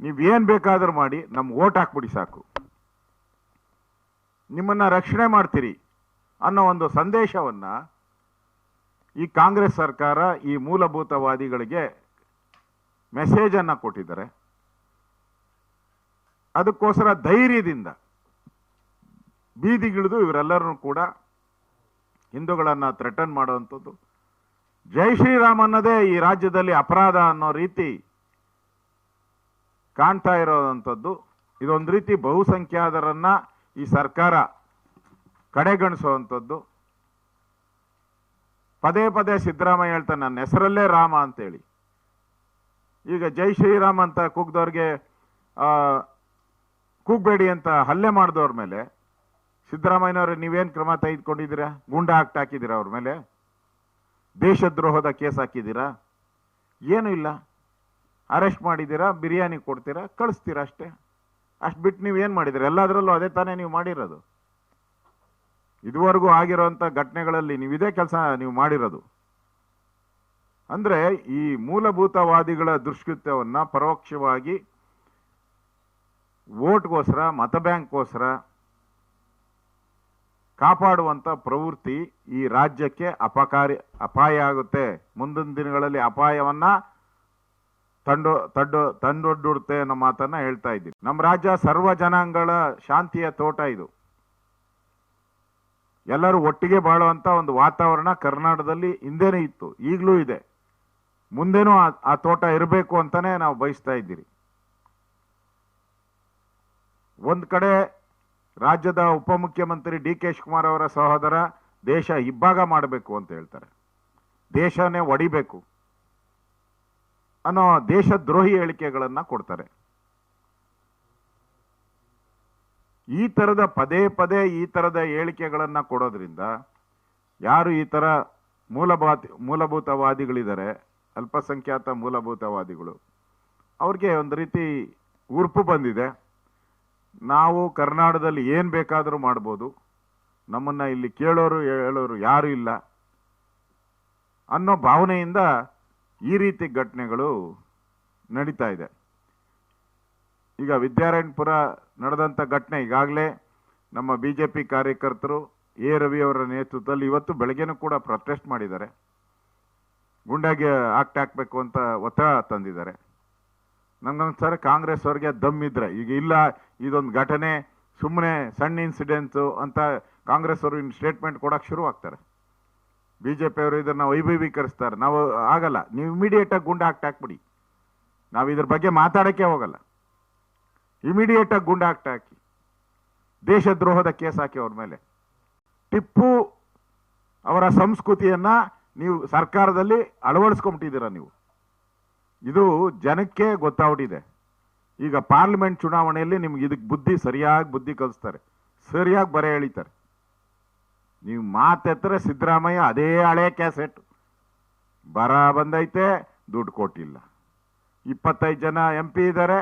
ನೀವು ಏನು ಬೇಕಾದ್ರೂ ಮಾಡಿ ನಮ್ಗೆ ಓಟ್ ಹಾಕ್ಬಿಡಿ ಸಾಕು. ನಿಮ್ಮನ್ನ ರಕ್ಷಣೆ ಮಾಡ್ತೀರಿ ಅನ್ನೋ ಒಂದು ಸಂದೇಶವನ್ನ ಈ ಕಾಂಗ್ರೆಸ್ ಸರ್ಕಾರ ಈ ಮೂಲಭೂತವಾದಿಗಳಿಗೆ ಮೆಸೇಜ್ ಅನ್ನ ಕೊಟ್ಟಿದ್ದಾರೆ. ಅದಕ್ಕೋಸ್ಕರ ಧೈರ್ಯದಿಂದ ಬೀದಿಗಿಳಿದು ಇವರೆಲ್ಲರೂ ಕೂಡ ಹಿಂದೂಗಳನ್ನ ಥ್ರೆಟನ್ ಮಾಡುವಂಥದ್ದು. ಜೈ ಶ್ರೀರಾಮ್ ಅನ್ನೋದೇ ಈ ರಾಜ್ಯದಲ್ಲಿ ಅಪರಾಧ ಅನ್ನೋ ರೀತಿ ಕಾಣ್ತಾ ಇರೋದಂಥದ್ದು. ಇದೊಂದು ರೀತಿ ಬಹುಸಂಖ್ಯಾತರನ್ನು ಈ ಸರ್ಕಾರ ಕಡೆಗಣಿಸುವಂಥದ್ದು. ಪದೇ ಪದೇ ಸಿದ್ದರಾಮಯ್ಯ ಹೇಳ್ತಾನೆ, ನನ್ನ ಹೆಸರಲ್ಲೇ ರಾಮ ಅಂತೇಳಿ. ಈಗ ಜೈ ಶ್ರೀರಾಮ್ ಅಂತ ಕೂಗ್ದವ್ರಿಗೆ ಕೂಗ್ಬೇಡಿ ಅಂತ ಹಲ್ಲೆ ಮಾಡಿದವ್ರ ಮೇಲೆ, ಸಿದ್ದರಾಮಯ್ಯನವ್ರೆ ನೀವೇನು ಕ್ರಮ ತೆಗೆದುಕೊಂಡಿದ್ದೀರಾ? ಗುಂಡ ಆಕ್ಟ್ ಹಾಕಿದ್ದೀರಾ ಅವ್ರ ಮೇಲೆ? ದೇಶದ್ರೋಹದ ಕೇಸ್ ಹಾಕಿದ್ದೀರಾ? ಏನೂ ಇಲ್ಲ. ಅರೆಸ್ಟ್ ಮಾಡಿದ್ದೀರಾ, ಬಿರಿಯಾನಿ ಕೊಡ್ತೀರಾ, ಕಳಿಸ್ತೀರಾ ಅಷ್ಟೇ. ಅಷ್ಟು ಬಿಟ್ಟು ನೀವು ಏನು ಮಾಡಿದ್ದೀರಾ? ಎಲ್ಲದರಲ್ಲೂ ಅದೇ ತಾನೇ ನೀವು ಮಾಡಿರೋದು. ಇದುವರೆಗೂ ಆಗಿರೋಂಥ ಘಟನೆಗಳಲ್ಲಿ ನೀವು ಇದೇ ಕೆಲಸ ನೀವು ಮಾಡಿರೋದು. ಅಂದ್ರೆ ಈ ಮೂಲಭೂತವಾದಿಗಳ ದುಷ್ಕೃತ್ಯವನ್ನ ಪರೋಕ್ಷವಾಗಿ ವೋಟ್ಗೋಸ್ಕರ, ಮತ ಬ್ಯಾಂಕ್ಗೋಸ್ಕರ ಕಾಪಾಡುವಂಥ ಪ್ರವೃತ್ತಿ ಈ ರಾಜ್ಯಕ್ಕೆ ಅಪಕಾರಿ, ಅಪಾಯ ಆಗುತ್ತೆ. ಮುಂದಿನ ದಿನಗಳಲ್ಲಿ ಅಪಾಯವನ್ನ ತಂಡು ತಡ್ಡು ತಂದೊಡ್ಡುತ್ತೆ ಅನ್ನೋ ಮಾತನ್ನ ಹೇಳ್ತಾ ಇದ್ದೀನಿ. ನಮ್ಮ ರಾಜ್ಯ ಸರ್ವ ಜನಾಂಗಗಳ ಶಾಂತಿಯ ತೋಟ ಇದು. ಎಲ್ಲರೂ ಒಟ್ಟಿಗೆ ಬಾಳುವಂತ ಒಂದು ವಾತಾವರಣ ಕರ್ನಾಟಕದಲ್ಲಿ ಹಿಂದೆನೇ ಇತ್ತು, ಈಗಲೂ ಇದೆ. ಮುಂದೆನೂ ಆ ತೋಟ ಇರಬೇಕು ಅಂತಾನೆ ನಾವು ಬಯಸ್ತಾ ಇದ್ದೀರಿ. ಒಂದ್ ಕಡೆ ರಾಜ್ಯದ ಉಪಮುಖ್ಯಮಂತ್ರಿ ಡಿ ಕೆ ಶಿವಕುಮಾರ್ ಅವರ ಸಹೋದರ ದೇಶ ಇಬ್ಬಾಗ ಮಾಡಬೇಕು ಅಂತ ಹೇಳ್ತಾರೆ. ದೇಶನೇ ಒಡಿಬೇಕು. ಅನ್ನೋ ದೇಶದ್ರೋಹಿ ಹೇಳಿಕೆಗಳನ್ನು ಕೊಡ್ತಾರೆ. ಈ ಥರದ ಪದೇ ಪದೇ ಈ ಥರದ ಹೇಳಿಕೆಗಳನ್ನು ಕೊಡೋದ್ರಿಂದ ಯಾರು ಈ ಥರ ಮೂಲಭಾತಿ, ಮೂಲಭೂತವಾದಿಗಳಿದ್ದಾರೆ, ಅಲ್ಪಸಂಖ್ಯಾತ ಮೂಲಭೂತವಾದಿಗಳು, ಅವ್ರಿಗೆ ಒಂದು ರೀತಿ ಉರ್ಪು ಬಂದಿದೆ. ನಾವು ಕರ್ನಾಟಕದಲ್ಲಿ ಏನು ಬೇಕಾದರೂ ಮಾಡ್ಬೋದು. ನಮ್ಮನ್ನು ಇಲ್ಲಿ ಕೇಳೋರು, ಹೇಳೋರು ಯಾರು ಇಲ್ಲ ಅನ್ನೋ ಭಾವನೆಯಿಂದ ಈ ರೀತಿ ಘಟನೆಗಳು ನಡೀತಾ ಇದೆ. ಈಗ ವಿದ್ಯಾರಾಯಣಪುರ ನಡೆದಂಥ ಘಟನೆ ಈಗಾಗಲೇ ನಮ್ಮ ಬಿ ಜೆ ಪಿ ಕಾರ್ಯಕರ್ತರು ಎ. ರವಿ ಅವರ ನೇತೃತ್ವದಲ್ಲಿ ಇವತ್ತು ಬೆಳಗ್ಗೆನೂ ಕೂಡ ಪ್ರೊಟೆಸ್ಟ್ ಮಾಡಿದ್ದಾರೆ. ಗುಂಡಾಗಿ ಆಕ್ಟ್ ಹಾಕಬೇಕು ಅಂತ ಒತ್ತಡ ತಂದಿದ್ದಾರೆ. ನಂಗೊಂದ್ಸರಿ ಕಾಂಗ್ರೆಸ್ ಅವ್ರಿಗೆ ದಮ್ ಇದ್ರೆ, ಈಗ ಇಲ್ಲ, ಇದೊಂದು ಘಟನೆ ಸುಮ್ಮನೆ ಸಣ್ಣ ಇನ್ಸಿಡೆನ್ಸು ಅಂತ ಕಾಂಗ್ರೆಸ್ ಅವರು ಇನ್ನು ಸ್ಟೇಟ್ಮೆಂಟ್ ಕೊಡೋಕೆ ಶುರು ಆಗ್ತಾರೆ ಬಿ ಜೆ ಪಿ ಅವರು ಇದನ್ನ ವೈಭವೀಕರಿಸ್ತಾರೆ. ನಾವು ಆಗಲ್ಲ. ನೀವು ಇಮಿಡಿಯೇಟ್ ಆಗಿ ಗುಂಡ ಹಾಕ್ಬಿಡಿ. ನಾವು ಇದ್ರ ಬಗ್ಗೆ ಮಾತಾಡಕ್ಕೆ ಹೋಗಲ್ಲ. ಇಮಿಡಿಯೇಟ್ ಆಗಿ ಗುಂಡ ಹಾಕಿ. ದೇಶದ್ರೋಹದ ಕೇಸ್ ಹಾಕಿ ಅವ್ರ ಮೇಲೆ. ಟಿಪ್ಪು ಅವರ ಸಂಸ್ಕೃತಿಯನ್ನ ನೀವು ಸರ್ಕಾರದಲ್ಲಿ ಅಳವಡಿಸ್ಕೊಂಬಿಟ್ಟಿದ್ದೀರಾ ನೀವು? ಇದು ಜನಕ್ಕೆ ಗೊತ್ತಾಗ್ಬಿಟ್ಟಿದೆ. ಈಗ ಪಾರ್ಲಿಮೆಂಟ್ ಚುನಾವಣೆಯಲ್ಲಿ ನಿಮ್ಗೆ ಇದಕ್ಕೆ ಬುದ್ಧಿ ಸರಿಯಾಗಿ ಬುದ್ಧಿ ಕಲಿಸ್ತಾರೆ. ಸರಿಯಾಗಿ ಬರೆ ಎಳಿತಾರೆ. ನೀವು ಮಾತೆತ್ತರೆ ಸಿದ್ದರಾಮಯ್ಯ ಅದೇ ಹಳೆ ಕ್ಯಾಸೆಟ್. ಬರ ಬಂದೈತೆ, ದುಡ್ಡು ಕೊಟ್ಟಿಲ್ಲ. ಇಪ್ಪತ್ತೈದು ಜನ ಎಂ ಪಿ ಇದ್ದಾರೆ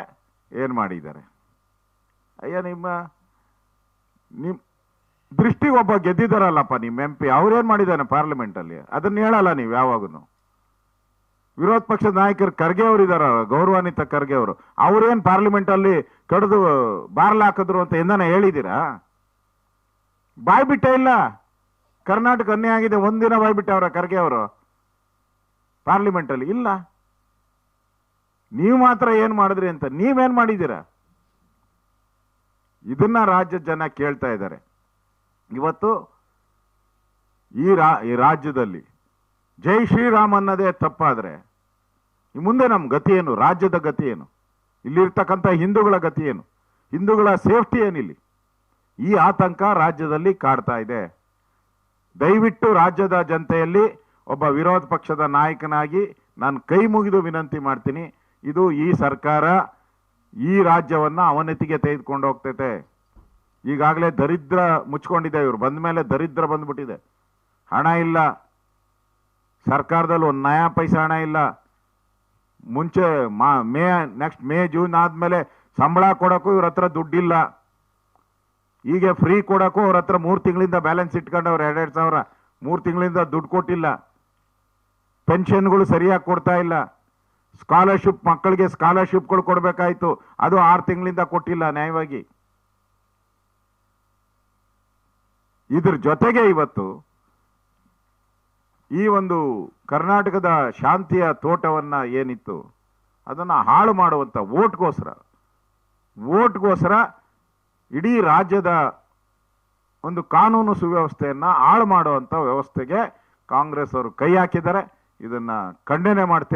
ಏನು ಮಾಡಿದ್ದಾರೆ? ಅಯ್ಯ, ನಿಮ್ಮ ನಿಮ್ಮ ದೃಷ್ಟಿಗೆ ಒಬ್ಬ ಗೆದ್ದಿದ್ದಾರಲ್ಲಪ್ಪ ನಿಮ್ಮ ಎಂ ಪಿ, ಅವ್ರೇನು ಮಾಡಿದ್ದಾನೆ ಪಾರ್ಲಿಮೆಂಟಲ್ಲಿ? ಅದನ್ನು ಹೇಳಲ್ಲ ನೀವು ಯಾವಾಗೂ ವಿರೋಧ ಪಕ್ಷದ ನಾಯಕರು ಖರ್ಗೆ ಅವರು ಇದ್ದಾರ ಗೌರವಾನ್ವಿತ ಖರ್ಗೆ ಅವರು. ಅವ್ರೇನು ಪಾರ್ಲಿಮೆಂಟಲ್ಲಿ ಕಡಿದು ಬಾರ್ಲಾಕಿದ್ರು ಅಂತ ಎಂದನ ಹೇಳಿದ್ದೀರಾ? ಬಾಯ್ ಬಿಟ್ಟೇ ಇಲ್ಲ? ಕರ್ನಾಟಕ ಅನ್ಯಾಯ ಆಗಿದೆ, ಒಂದಿನ ಬಾಯ್ಬಿಟ್ಟೆ ಅವರ ಖರ್ಗೆ ಅವರು. ಪಾರ್ಲಿಮೆಂಟಲ್ಲಿ ಇಲ್ಲ. ನೀವು ಮಾತ್ರ ಏನು ಮಾಡಿದ್ರಿ ಅಂತ ನೀವೇನು ಮಾಡಿದ್ದೀರಾ? ಇದನ್ನ ರಾಜ್ಯದ ಜನ ಕೇಳ್ತಾ ಇದ್ದಾರೆ. ಇವತ್ತು ಈ ಈ ರಾಜ್ಯದಲ್ಲಿ ಜೈ ಶ್ರೀರಾಮ್ ಅನ್ನೋದೇ ತಪ್ಪಾದ್ರೆ ಮುಂದೆ ನಮ್ಮ ಗತಿ ಏನು? ರಾಜ್ಯದ ಗತಿ ಏನು? ಇಲ್ಲಿರ್ತಕ್ಕಂಥ ಹಿಂದೂಗಳ ಗತಿ ಏನು? ಹಿಂದೂಗಳ ಸೇಫ್ಟಿ ಏನಿಲ್ಲಿ? ಈ ಆತಂಕ ರಾಜ್ಯದಲ್ಲಿ ಕಾಡ್ತಾ ಇದೆ. ದಯವಿಟ್ಟು ರಾಜ್ಯದ ಜನತೆಯಲ್ಲಿ ಒಬ್ಬ ವಿರೋಧ ಪಕ್ಷದ ನಾಯಕನಾಗಿ ನಾನು ಕೈ ಮುಗಿದು ವಿನಂತಿ ಮಾಡ್ತೀನಿ. ಇದು ಈ ಸರ್ಕಾರ ಈ ರಾಜ್ಯವನ್ನ ಅವನತಿಗೆ ತೆಗೆದುಕೊಂಡು ಹೋಗ್ತೈತೆ. ಈಗಾಗಲೇ ದರಿದ್ರ ಮುಚ್ಕೊಂಡಿದೆ ಇವರು. ಬಂದ ಮೇಲೆ ದರಿದ್ರ ಬಂದ್ಬಿಟ್ಟಿದೆ. ಹಣ ಇಲ್ಲ. ಸರ್ಕಾರದಲ್ಲಿ ಒಂದು ನಯಾ ಪೈಸೆ ಹಣ ಇಲ್ಲ. ಮುಂಚೆ ಮಾ ಮೇ, ನೆಕ್ಸ್ಟ್ ಮೇ, ಜೂನ್ ಆದ್ಮೇಲೆ ಸಂಬಳ ಕೊಡೋಕ್ಕೂ ಇವ್ರ ಹತ್ರ ದುಡ್ಡಿಲ್ಲ. ಹೀಗೆ ಫ್ರೀ ಕೊಡೋಕ್ಕೂ ಅವ್ರ ಹತ್ರ ಮೂರು ತಿಂಗಳಿಂದ ಬ್ಯಾಲೆನ್ಸ್ ಇಟ್ಕೊಂಡವ್ರು ಎರಡೆರಡು ಸಾವಿರ. ಮೂರು ತಿಂಗಳಿಂದ ದುಡ್ಡು ಕೊಟ್ಟಿಲ್ಲ. ಪೆನ್ಷನ್ಗಳು ಸರಿಯಾಗಿ ಕೊಡ್ತಾ ಇಲ್ಲ. ಸ್ಕಾಲರ್ಶಿಪ್ ಮಕ್ಕಳಿಗೆ ಸ್ಕಾಲರ್ಶಿಪ್ಗಳು ಕೊಡಬೇಕಾಯ್ತು. ಅದು ಆರು ತಿಂಗಳಿಂದ ಕೊಟ್ಟಿಲ್ಲ ನ್ಯಾಯವಾಗಿ. ಇದ್ರ ಜೊತೆಗೆ ಇವತ್ತು ಈ ಒಂದು ಕರ್ನಾಟಕದ ಶಾಂತಿಯ ತೋಟವನ್ನು ಏನಿತ್ತು, ಅದನ್ನು ಹಾಳು ಮಾಡುವಂಥ ಓಟ್ಗೋಸ್ಕರ ಓಟ್ಗೋಸ್ಕರ ಇಡೀ ರಾಜ್ಯದ ಒಂದು ಕಾನೂನು ಸುವ್ಯವಸ್ಥೆಯನ್ನ ಹಾಳು ಮಾಡುವಂಥ ವ್ಯವಸ್ಥೆಗೆ ಕಾಂಗ್ರೆಸ್ ಅವರು ಕೈ ಹಾಕಿದ್ದಾರೆ. ಇದನ್ನ ಖಂಡನೆ ಮಾಡ್ತೀನಿ.